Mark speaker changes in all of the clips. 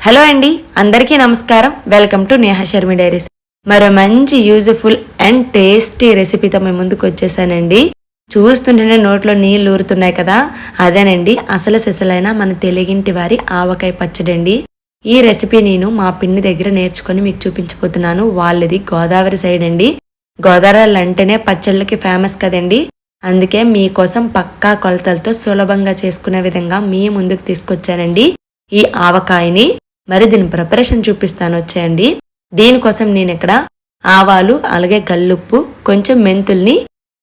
Speaker 1: Hello అండి అందరికీ నమస్కారం. Welcome to Neha Sharmi diaries. మరో మంచి యూజ్ఫుల్ అండ్ టేస్టీ రెసిపీతో మేము ముందుకు వచ్చేసానండి. చూస్తుంటేనే నోట్లో నీళ్ళు ఊరుతున్నాయి కదా? అదేనండి అసలు సిసలైన మన తెలుగింటి వారి ఆవకాయ పచ్చడి అండి ఈ రెసిపీ నేను మా పిన్ని దగ్గర నేర్చుకొని మీకు చూపించబోతున్నాను. వాళ్ళది గోదావరి సైడ్ అండి. గోదావరి అంటేనే పచ్చళ్ళకి ఫేమస్ కదండి. అందుకే మీకోసం పక్కా కొలతలతో సులభంగా చేసుకునే విధంగా మీ ముందుకు తీసుకొచ్చానండి. ఈ ఆవకాయని మరి దీని ప్రిపరేషన్ చూపిస్తాను. వచ్చేయండి. దీనికోసం నేను ఇక్కడ ఆవాలు అలాగే గల్లుప్పు కొంచెం మెంతుల్ని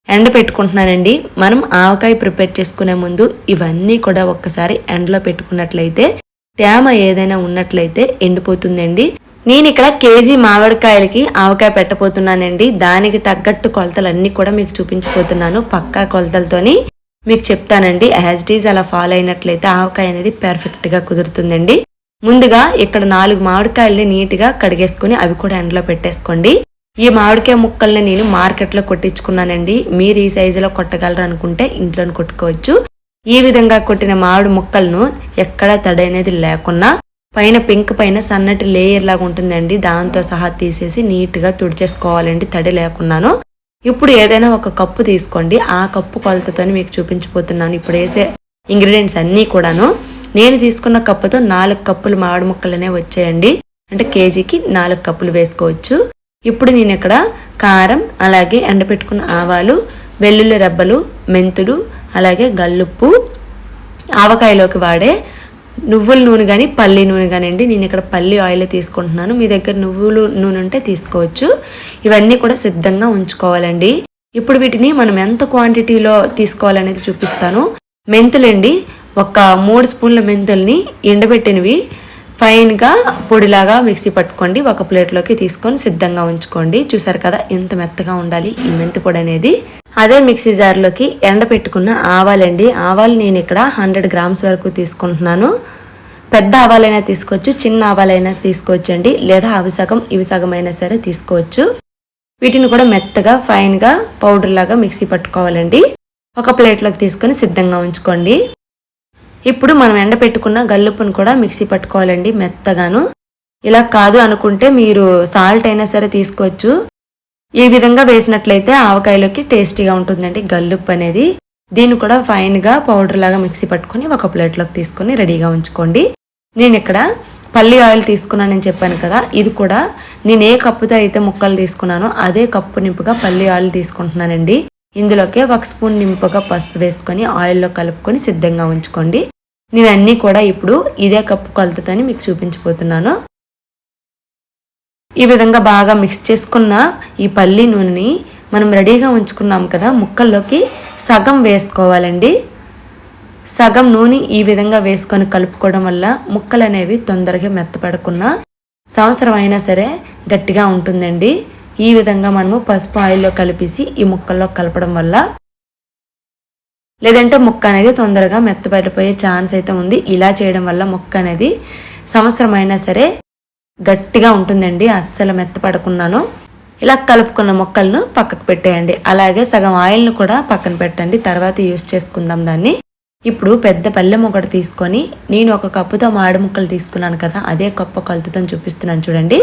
Speaker 1: ఎండ పెట్టుకుంటున్నానండి మనం ఆవకాయ ప్రిపేర్ చేసుకునే ముందు ఇవన్నీ కూడా ఒక్కసారి ఎండలో పెట్టుకున్నట్లయితే తేమ ఏదైనా ఉన్నట్లయితే ఎండిపోతుందండి. నేను ఇక్కడ కేజీ మామిడికాయలకి ఆవకాయ పెట్టబోతున్నానండి. దానికి తగ్గట్టు కొలతలన్నీ కూడా మీకు చూపించబోతున్నాను. పక్కా కొలతలతోని మీకు చెప్తానండి. యాజ్ ఇట్ ఈజ్ అలా ఫాలో అయినట్లయితే ఆవకాయ అనేది పర్ఫెక్ట్గా కుదురుతుందండి. ముందుగా ఇక్కడ నాలుగు మామిడికాయల్ని నీట్గా కడిగేసుకుని అవి కూడా ఎండలో పెట్టేసుకోండి. ఈ మామిడికాయ ముక్కల్ని నేను మార్కెట్లో కొట్టించుకున్నానండి. మీరు ఈ సైజులో కొట్టగలరు అనుకుంటే ఇంట్లోనే కొట్టుకోవచ్చు. ఈ విధంగా కొట్టిన మామిడి ముక్కలను ఎక్కడా తడి అనేది లేకుండా పైన పింక్ పైన సన్నటి లేయర్ లాగా ఉంటుందండి. దాంతో సహా తీసేసి నీట్గా తుడిచేసుకోవాలండి తడి లేకున్నాను. ఇప్పుడు ఏదైనా ఒక కప్పు తీసుకోండి. ఆ కప్పు కొలతతో మీకు చూపించబోతున్నాను. ఇప్పుడు వేసే ఇంగ్రీడియంట్స్ అన్నీ కూడాను. నేను తీసుకున్న కప్పుతో నాలుగు కప్పులు మామిడి ముక్కలనే వచ్చాయండి. అంటే కేజీకి నాలుగు కప్పులు వేసుకోవచ్చు. ఇప్పుడు నేను ఇక్కడ కారం అలాగే ఎండపెట్టుకున్న ఆవాలు వెల్లుల్లి రెబ్బలు మెంతులు అలాగే గల్లుప్పు ఆవకాయలోకి వాడే నువ్వుల నూనె కానీ పల్లి నూనె కానివ్వండి నేను ఇక్కడ పల్లి ఆయిల్ తీసుకుంటున్నాను. మీ దగ్గర నువ్వులు నూనె ఉంటే తీసుకోవచ్చు. ఇవన్నీ కూడా సిద్ధంగా ఉంచుకోవాలండి. ఇప్పుడు వీటిని మనం ఎంత క్వాంటిటీలో తీసుకోవాలనేది చూపిస్తాను. మెంతులండి ఒక మూడు స్పూన్ల మెంతుల్ని ఎండబెట్టినవి. ఫైన్గా పొడిలాగా మిక్సీ పట్టుకోండి. ఒక ప్లేట్లోకి తీసుకొని సిద్ధంగా ఉంచుకోండి. చూసారు కదా ఎంత మెత్తగా ఉండాలి ఈ మెంతి పొడి అనేది. అదే మిక్సీ జార్లోకి ఎండ పెట్టుకున్న ఆవాలండి. ఆవాలు నేను ఇక్కడ హండ్రెడ్ గ్రామ్స్ వరకు తీసుకుంటున్నాను. పెద్ద ఆవాలైనా తీసుకోవచ్చు చిన్న ఆవాలైనా తీసుకోవచ్చు అండి. లేదా అవి సగం ఇవి సగం అయినా సరే తీసుకోవచ్చు. వీటిని కూడా మెత్తగా ఫైన్గా పౌడర్ లాగా మిక్సీ పట్టుకోవాలండి. ఒక ప్లేట్లోకి తీసుకొని సిద్ధంగా ఉంచుకోండి. ఇప్పుడు మనం ఎండ పెట్టుకున్న గల్లుప్పును కూడా మిక్సీ పట్టుకోవాలండి మెత్తగాను. ఇలా కాదు అనుకుంటే మీరు సాల్ట్ అయినా సరే తీసుకోవచ్చు. ఈ విధంగా వేసినట్లయితే ఆవకాయలోకి టేస్టీగా ఉంటుందండి గల్లుప్పు అనేది. దీన్ని కూడా ఫైన్గా పౌడర్ లాగా మిక్సీ పట్టుకొని ఒక ప్లేట్లోకి తీసుకొని రెడీగా ఉంచుకోండి. నేను ఇక్కడ పల్లి ఆయిల్ తీసుకున్నానని చెప్పాను కదా ఇది కూడా నేను ఏ కప్పుతో అయితే ముక్కలు తీసుకున్నానో అదే కప్పు నింపుగా పల్లి ఆయిల్ తీసుకుంటున్నానండి. ఇందులోకి ఒక స్పూన్ నింపుగా పసుపు వేసుకొని ఆయిల్లో కలుపుకొని సిద్ధంగా ఉంచుకోండి. నేను అన్నీ కూడా ఇప్పుడు ఇదే కప్పు కొలతతోని మీకు చూపించబోతున్నాను. ఈ విధంగా బాగా మిక్స్ చేసుకున్న ఈ పల్లి నూనెని మనం రెడీగా ఉంచుకున్నాం కదా ముక్కల్లోకి సగం వేసుకోవాలండి. సగం నూనె ఈ విధంగా వేసుకొని కలుపుకోవడం వల్ల ముక్కలు అనేవి తొందరగా మెత్తపడకుండా సంవత్సరం అయినా సరే గట్టిగా ఉంటుందండి. ఈ విధంగా మనము పసుపు ఆయిల్లో కలిపేసి ఈ ముక్కల్లో కలపడం వల్ల లేదంటే ముక్క అనేది తొందరగా మెత్తబడిపోయే ఛాన్స్ అయితే ఉంది. ఇలా చేయడం వల్ల ముక్క అనేది సంవత్సరం అయినా సరే గట్టిగా ఉంటుందండి. అస్సలు మెత్తపడకున్నాను ఇలా కలుపుకున్న మొక్కలను పక్కకు పెట్టేయండి. అలాగే సగం ఆయిల్ను కూడా పక్కన పెట్టండి. తర్వాత యూస్ చేసుకుందాం దాన్ని. ఇప్పుడు పెద్ద పల్లెం ఒకటి తీసుకొని నేను ఒక కప్పుతో మాడి ముక్కలు తీసుకున్నాను కదా అదే కప్పు కలుతుతో చూపిస్తున్నాను చూడండి.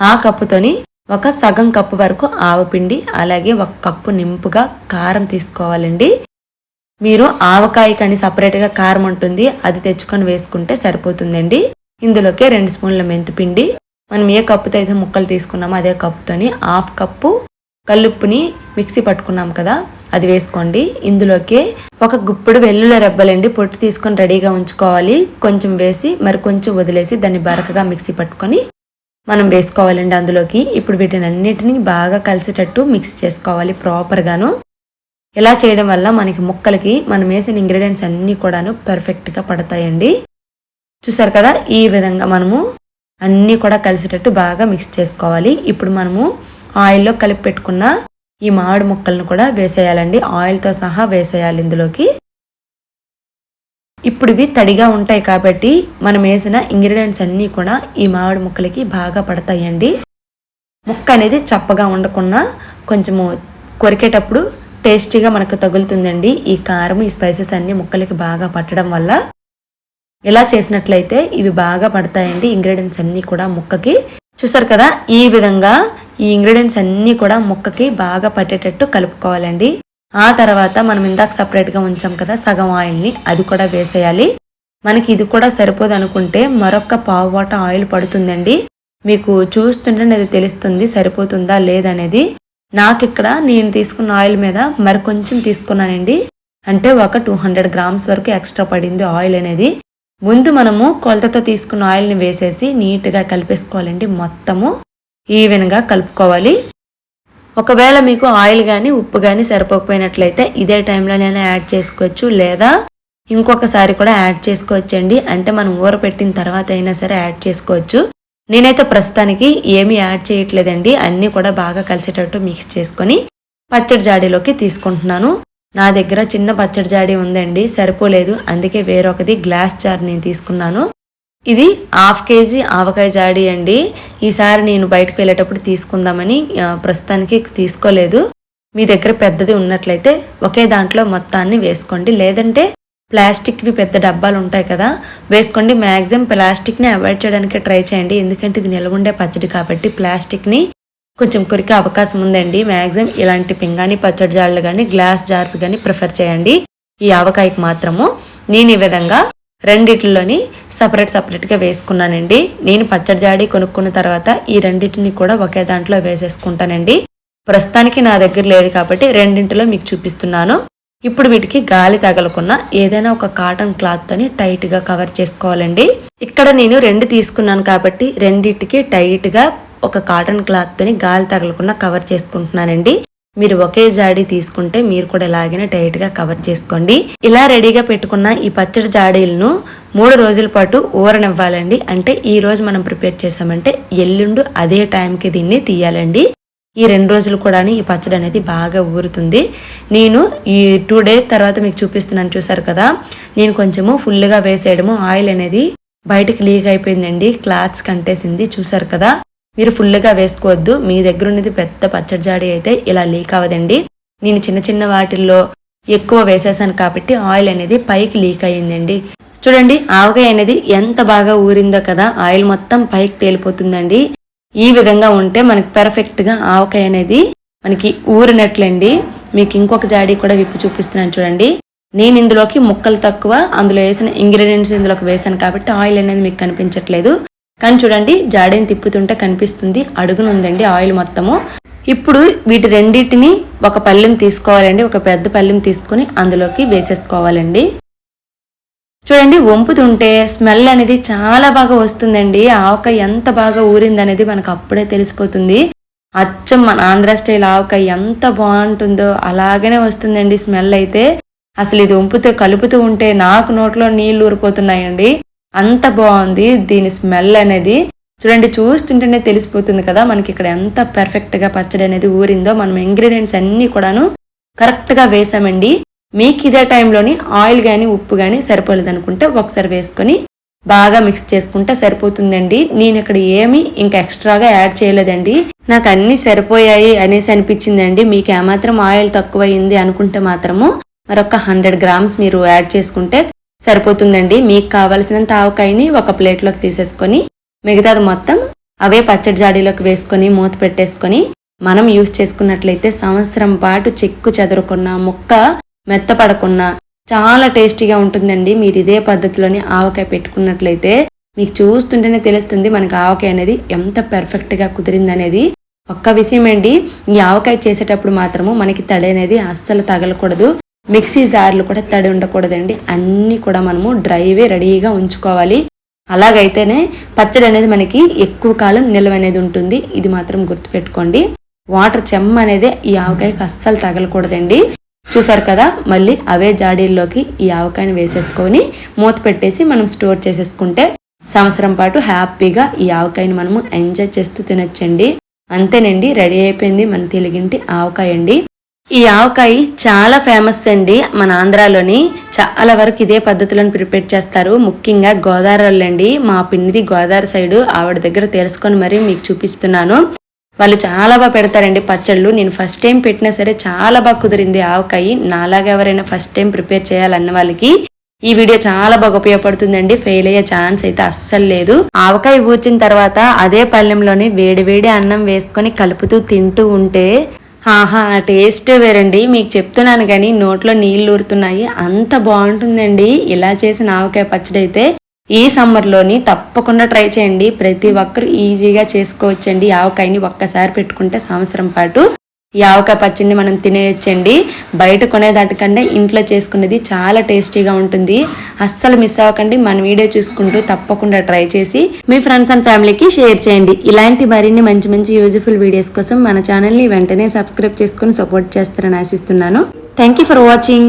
Speaker 1: ఆ కప్పుతోని ఒక సగం కప్పు వరకు ఆవపిండి అలాగే ఒక కప్పు నింపుగా కారం తీసుకోవాలండి. మీరు ఆవకాయ కానీ సపరేట్గా కారం ఉంటుంది అది తెచ్చుకొని వేసుకుంటే సరిపోతుందండి. ఇందులోకి రెండు స్పూన్ల మెంతిపిండి మనం ఏ కప్పుతో అయితే ముక్కలు తీసుకున్నామో అదే కప్పుతోని హాఫ్ కప్పు కల్లుప్పుని మిక్సీ పట్టుకున్నాం కదా అది వేసుకోండి. ఇందులోకి ఒక గుప్పుడు వెల్లుల్లి రెబ్బలండి పొట్టు తీసుకొని రెడీగా ఉంచుకోవాలి. కొంచెం వేసి మరి కొంచెం వదిలేసి దాన్ని బరకగా మిక్సీ పట్టుకొని మనం వేసుకోవాలండి అందులోకి. ఇప్పుడు వీటిని అన్నిటిని బాగా కలిసేటట్టు మిక్స్ చేసుకోవాలి ప్రాపర్గాను ఇలా చేయడం వల్ల మనకి ముక్కలకి మనం వేసిన ఇంగ్రీడియంట్స్ అన్నీ కూడాను పర్ఫెక్ట్గా పడతాయండి. చూసారు కదా ఈ విధంగా మనము అన్నీ కూడా కలిసేటట్టు బాగా మిక్స్ చేసుకోవాలి. ఇప్పుడు మనము ఆయిల్లో కలిపి పెట్టుకున్న ఈ మామిడి ముక్కలను కూడా వేసేయాలండి. ఆయిల్తో సహా వేసేయాలి ఇందులోకి. ఇప్పుడు ఇవి తడిగా ఉంటాయి కాబట్టి మనం వేసిన ఇంగ్రీడియంట్స్ అన్నీ కూడా ఈ మామిడి ముక్కలకి బాగా పడతాయండి. ముక్క అనేది చప్పగా ఉండకుండా కొంచెము కొరికేటప్పుడు టేస్టీగా మనకు తగులుతుందండి. ఈ కారం ఈ స్పైసెస్ అన్నీ ముక్కలకి బాగా పట్టడం వల్ల. ఇలా చేసినట్లయితే ఇవి బాగా పడతాయండి ఇంగ్రీడియంట్స్ అన్నీ కూడా ముక్కకి. చూసారు కదా ఈ విధంగా ఈ ఇంగ్రీడియంట్స్ అన్నీ కూడా ముక్కకి బాగా పట్టేటట్టు కలుపుకోవాలండి. ఆ తర్వాత మనం ఇందాక సపరేట్గా ఉంచాం కదా సగం ఆయిల్ని అది కూడా వేసేయాలి. మనకి ఇది కూడా సరిపోదు అనుకుంటే మరొక పావు వాట ఆయిల్ పడుతుందండి. మీకు చూస్తుంటే అది తెలుస్తుంది సరిపోతుందా లేదనేది నాకు ఇక్కడ నేను తీసుకున్న ఆయిల్ మీద మరి కొంచెం తీసుకున్నానండి. అంటే ఒక టూ హండ్రెడ్ గ్రామ్స్ వరకు ఎక్స్ట్రా పడింది ఆయిల్ అనేది. ముందు మనము కొలతతో తీసుకున్న ఆయిల్ని వేసేసి నీట్గా కలిపేసుకోవాలండి మొత్తము. ఈవెన్గా కలుపుకోవాలి. ఒకవేళ మీకు ఆయిల్ కానీ ఉప్పు కానీ సరిపోకపోయినట్లయితే ఇదే టైంలో నేను యాడ్ చేసుకోవచ్చు. లేదా ఇంకొకసారి కూడా యాడ్ చేసుకోవచ్చండి. అంటే మనం ఊర పెట్టిన తర్వాత అయినా సరే యాడ్ చేసుకోవచ్చు. నేనైతే ప్రస్తుతానికి ఏమీ యాడ్ చేయట్లేదండి. అన్నీ కూడా బాగా కలిసేటట్టు మిక్స్ చేసుకొని పచ్చడి జాడీలోకి తీసుకుంటున్నాను. నా దగ్గర చిన్న పచ్చడి జాడీ ఉందండి. సరిపోలేదు. అందుకే వేరొకది గ్లాస్ జార్ నేను తీసుకున్నాను. ఇది హాఫ్ కేజీ ఆవకాయ జాడీ అండి. ఈసారి నేను బయటకు వెళ్ళేటప్పుడు తీసుకుందామని ప్రస్తుతానికి తీసుకోలేదు. మీ దగ్గర పెద్దది ఉన్నట్లయితే ఒకే దాంట్లో మొత్తాన్ని వేసుకోండి. లేదంటే ప్లాస్టిక్వి పెద్ద డబ్బాలు ఉంటాయి కదా వేసుకోండి. మ్యాక్సిమం ప్లాస్టిక్ని అవాయిడ్ చేయడానికి ట్రై చేయండి. ఎందుకంటే ఇది నిల్వ ఉండే పచ్చడి కాబట్టి ప్లాస్టిక్ని కొంచెం కొరికే అవకాశం ఉందండి. మ్యాక్సిమం ఇలాంటి పింగాని పచ్చడి జార్లు కానీ గ్లాస్ జార్స్ కానీ ప్రిఫర్ చేయండి. ఈ ఆవకాయకి మాత్రము. నేను ఈ విధంగా రెండిట్లోని సపరేట్ సపరేట్గా వేసుకున్నానండి. నేను పచ్చడి జాడి కొనుక్కున్న తర్వాత ఈ రెండింటిని కూడా ఒకే దాంట్లో వేసేసుకుంటానండి. ప్రస్తుతానికి నా దగ్గర లేదు కాబట్టి రెండింటిలో మీకు చూపిస్తున్నాను. ఇప్పుడు వీటికి గాలి తగలకుండా ఏదైనా ఒక కాటన్ క్లాత్తోని టైట్గా కవర్ చేసుకోవాలండి. ఇక్కడ నేను రెండు తీసుకున్నాను కాబట్టి రెండింటికి టైట్గా ఒక కాటన్ క్లాత్తోని గాలి తగలకుండా కవర్ చేసుకుంటున్నానండి. మీరు ఒకే జాడీ తీసుకుంటే మీరు కూడా ఇలాగనే టైట్గా కవర్ చేసుకోండి. ఇలా రెడీగా పెట్టుకున్న ఈ పచ్చడి జాడీలను మూడు రోజుల పాటు ఊరనివ్వాలండి. అంటే ఈ రోజు మనం ప్రిపేర్ చేసామంటే ఎల్లుండు అదే టైంకి దీన్ని తీయాలండి. ఈ రెండు రోజులు కూడా ఈ పచ్చడి అనేది బాగా ఊరుతుంది. నేను ఈ టూ డేస్ తర్వాత మీకు చూపిస్తున్నాను చూసారు కదా. నేను కొంచెము ఫుల్గా వేసేయడము ఆయిల్ అనేది బయటకు లీక్ అయిపోయిందండి. క్లాత్స్ కంటేసింది చూసారు కదా. మీరు ఫుల్గా వేసుకోవద్దు. మీ దగ్గర ఉన్నది పెద్ద పచ్చడి జాడి అయితే ఇలా లీక్ అవ్వదండి. నేను చిన్న చిన్న వాటిల్లో ఎక్కువ వేసేసాను కాబట్టి ఆయిల్ అనేది పైకి లీక్ అయ్యిందండి. చూడండి ఆవకాయ అనేది ఎంత బాగా ఊరిందో కదా ఆయిల్ మొత్తం పైకి తేలిపోతుందండి. ఈ విధంగా ఉంటే మనకి పెర్ఫెక్ట్గా ఆవకాయ అనేది మనకి ఊరినట్లండి. మీకు ఇంకొక జాడీ కూడా విప్పి చూపిస్తున్నాను చూడండి. నేను ఇందులోకి ముక్కలు తక్కువ అందులో వేసిన ఇంగ్రీడియంట్స్ ఇందులోకి వేసాను కాబట్టి ఆయిల్ అనేది మీకు కనిపించట్లేదు. కానీ చూడండి జాడీని తిప్పుతుంటే కనిపిస్తుంది. అడుగునుందండి ఆయిల్ మొత్తము. ఇప్పుడు వీటి రెండింటిని ఒక పల్లెం తీసుకోవాలండి. ఒక పెద్ద పల్లెం తీసుకుని అందులోకి వేసేసుకోవాలండి. చూడండి వంపుతుంటే స్మెల్ అనేది చాలా బాగా వస్తుందండి. ఆవకాయ ఎంత బాగా ఊరింది అనేది మనకు అప్పుడే తెలిసిపోతుంది. అచ్చం మన ఆంధ్ర స్టైల్ ఆవకాయ ఎంత బాగుంటుందో అలాగనే వస్తుందండి స్మెల్ అయితే. అసలు ఇది వంపుతూ కలుపుతూ ఉంటే నాకు నోట్లో నీళ్ళు ఊరిపోతున్నాయండి. అంత బాగుంది. దీని స్మెల్ అనేది చూడండి చూస్తుంటేనే తెలిసిపోతుంది కదా మనకి ఇక్కడ ఎంత పర్ఫెక్ట్గా పచ్చడి అనేది ఊరిందో. మనం ఇంగ్రీడియంట్స్ అన్నీ కూడాను కరెక్ట్గా వేసామండి. మీకు ఇదే టైంలోని ఆయిల్ కానీ ఉప్పు కానీ సరిపోలేదు అనుకుంటే ఒకసారి వేసుకొని బాగా మిక్స్ చేసుకుంటే సరిపోతుందండి. నేను ఇక్కడ ఏమి ఇంకా ఎక్స్ట్రాగా యాడ్ చేయలేదండి. నాకు అన్ని సరిపోయాయి అనేసి అనిపించిందండి. మీకు ఏమాత్రం ఆయిల్ తక్కువైంది అనుకుంటే మాత్రము మరొక హండ్రెడ్ గ్రామ్స్ మీరు యాడ్ చేసుకుంటే సరిపోతుందండి. మీకు కావలసినంత ఆవకాయని ఒక ప్లేట్లోకి తీసేసుకొని మిగతాది మొత్తం అవే పచ్చడి జాడీలోకి వేసుకొని మూత పెట్టేసుకొని మనం యూస్ చేసుకున్నట్లయితే సంవత్సరం పాటు చెక్కు చెదరుకున్న ముక్క మెత్తపడకున్న చాలా టేస్టీగా ఉంటుందండి. మీరు ఇదే పద్ధతిలోనే ఆవకాయ పెట్టుకున్నట్లయితే మీకు చూస్తుంటేనే తెలుస్తుంది మనకి ఆవకాయ అనేది ఎంత పెర్ఫెక్ట్గా కుదిరింది అనేది ఒక్క విషయం అండి ఈ ఆవకాయ చేసేటప్పుడు మాత్రము మనకి తడి అనేది అస్సలు తగలకూడదు. మిక్సీ జార్లు కూడా తడి ఉండకూడదండి. అన్నీ కూడా మనము డ్రైవే రెడీగా ఉంచుకోవాలి. అలాగైతేనే పచ్చడి అనేది మనకి ఎక్కువ కాలం నిల్వ అనేది ఉంటుంది. ఇది మాత్రం గుర్తుపెట్టుకోండి. వాటర్ చెమ్మ అనేది ఈ ఆవకాయకి అస్సలు తగలకూడదండి. చూసారు కదా మళ్ళీ అవే జాడీల్లోకి ఈ ఆవకాయని వేసేసుకొని మూత పెట్టేసి మనం స్టోర్ చేసేసుకుంటే సంవత్సరం పాటు హ్యాపీగా ఈ ఆవకాయని మనము ఎంజాయ్ చేస్తూ తినొచ్చండి. అంతేనండి రెడీ అయిపోయింది మన తెలుగింటి ఆవకాయ అండి ఈ ఆవకాయ చాలా ఫేమస్ అండి మన ఆంధ్రాలోని. చాలా వరకు ఇదే పద్ధతులను ప్రిపేర్ చేస్తారు. ముఖ్యంగా గోదావరి అండి. మా పిన్నిది గోదావరి సైడు ఆవిడ దగ్గర తెలుసుకొని మరీ మీకు చూపిస్తున్నాను. వాళ్ళు చాలా బాగా పెడతారండి పచ్చళ్ళు. నేను ఫస్ట్ టైం పెట్టినా సరే చాలా బాగా కుదిరింది ఆవకాయ. నాలాగా ఎవరైనా ఫస్ట్ టైం ప్రిపేర్ చేయాలన్న వాళ్ళకి ఈ వీడియో చాలా బాగా ఉపయోగపడుతుందండి. ఫెయిల్ అయ్యే ఛాన్స్ అయితే అస్సలు లేదు. ఆవకాయ ఊచిన తర్వాత అదే పళ్ళెంలోని వేడి వేడి అన్నం వేసుకొని కలుపుతూ తింటూ ఉంటే ఆహా టేస్ట్ వేరండి. మీకు చెప్తున్నాను కానీ నోట్లో నీళ్ళు ఊరుతున్నాయి. అంత బాగుంటుందండి. ఇలా చేసిన ఆవకాయ పచ్చడి అయితే ఈ సమ్మర్లోని తప్పకుండా ట్రై చేయండి. ప్రతి ఒక్కరు ఈజీగా చేసుకోవచ్చండి. ఆవకాయని ఒక్కసారి పెట్టుకుంటే సంవత్సరం పాటు ఈ ఆవకాయ పచ్చడిని మనం తినేయచ్చండి. బయట కొనేదాటికంటే ఇంట్లో చేసుకునేది చాలా టేస్టీగా ఉంటుంది. అస్సలు మిస్ అవ్వకండి. మన వీడియో చూసుకుంటూ తప్పకుండా ట్రై చేసి మీ ఫ్రెండ్స్ అండ్ ఫ్యామిలీకి షేర్ చేయండి. ఇలాంటి మరిన్ని మంచి మంచి యూజ్ఫుల్ వీడియోస్ కోసం మన ఛానల్ని వెంటనే సబ్స్క్రైబ్ చేసుకుని సపోర్ట్ చేస్తారని ఆశిస్తున్నాను. Thank you for watching.